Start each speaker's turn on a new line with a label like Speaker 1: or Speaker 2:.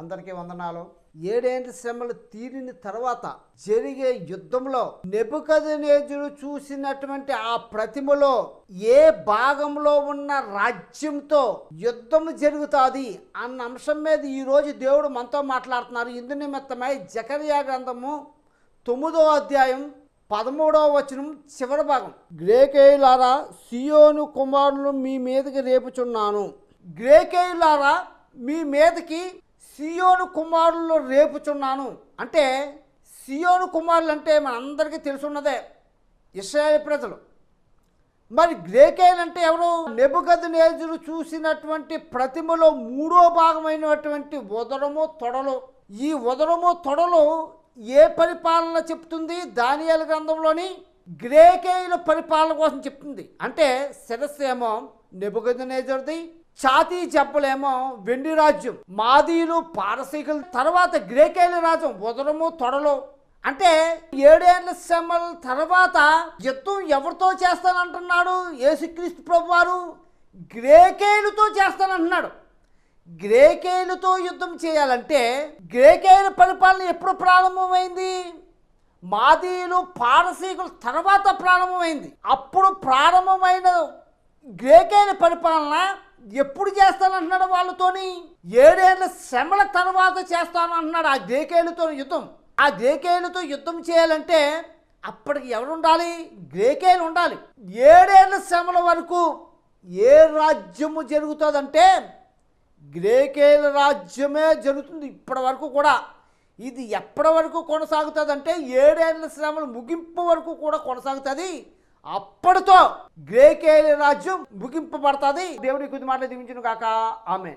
Speaker 1: అందరికీ వందనాలు. ఏడేంటి శ్రమలు తీరిన తర్వాత జరిగే యుద్ధంలో నెబుకదనేజుడు చూసినటువంటి ఆ ప్రతిమలో ఏ భాగంలో ఉన్న రాజ్యంతో యుద్ధం జరుగుతుంది అన్న అంశం మీద ఈరోజు దేవుడు మనతో మాట్లాడుతున్నారు. ఇందు నిమిత్తమై జకర్యా గ్రంథము తొమ్మిదో అధ్యాయం పదమూడవ వచనం చివరి భాగం. గ్రేకేయులారా సియోను కుమారులు మీ మీదకి రేపుచున్నాను. గ్రేకేయులారా మీ మీదకి సియోను కుమారులు రేపుచున్నాను. అంటే సియోను కుమారులు అంటే మనందరికీ తెలుసున్నదే ఇస్రాయల్ ప్రజలు. మరి గ్రేకేయులు అంటే ఎవరు? నేజులు చూసినటువంటి ప్రతిమలో మూడో భాగమైనటువంటి ఉదరము తొడలు. ఈ ఉదరము తొడలు ఏ పరిపాలన చెప్తుంది? దానియాల గ్రంథంలోని గ్రేకేయుల పరిపాలన కోసం చెప్తుంది. అంటే శిరస్సు ఏమో నెబుకద్నేజర్ది ఛాతీ చెప్పలేమో వెండి రాజ్యం. మాదీలు పారసీకులు తర్వాత గ్రేకేయుల రాజ్యం. ఉదరము తొడలు. అంటే ఏడేళ్ళ శ్రమల తర్వాత యుద్ధం ఎవరితో చేస్తానంటున్నాడు యేసుక్రీస్తు ప్రభు వారు గ్రేకేలుతో చేస్తానంటున్నాడు. గ్రేకేలుతో యుద్ధం చేయాలంటే గ్రేకేల పరిపాలన ఎప్పుడు ప్రారంభమైంది? మాదీయులు పారసీకుల తర్వాత ప్రారంభమైంది. అప్పుడు ప్రారంభమైన గ్రేకేయుల పరిపాలన ఎప్పుడు చేస్తానంటున్నాడు వాళ్ళతోని? ఏడేళ్ళ శ్రమల తర్వాత చేస్తాను అంటున్నాడు ఆ గ్రేకేయులతో యుద్ధం. ఆ గ్రేకేయులతో యుద్ధం చేయాలంటే అప్పటికి ఎవరు ఉండాలి గ్రేకేయులు ఉండాలి. ఏడేళ్ళ శ్రమల వరకు ఏ రాజ్యము జరుగుతుందంటే గ్రేకేల రాజ్యమే జరుగుతుంది ఇప్పటి వరకు కూడా. ఇది ఎప్పటి వరకు కొనసాగుతుందంటే ఏడేళ్ళ శ్రమలు ముగింపు వరకు కూడా కొనసాగుతుంది. అప్పటితో గ్రేకేలి రాజ్యం ముగింపబడుతుంది. దేవుడి కొద్ది మాటలు దీవించును కాక ఆమె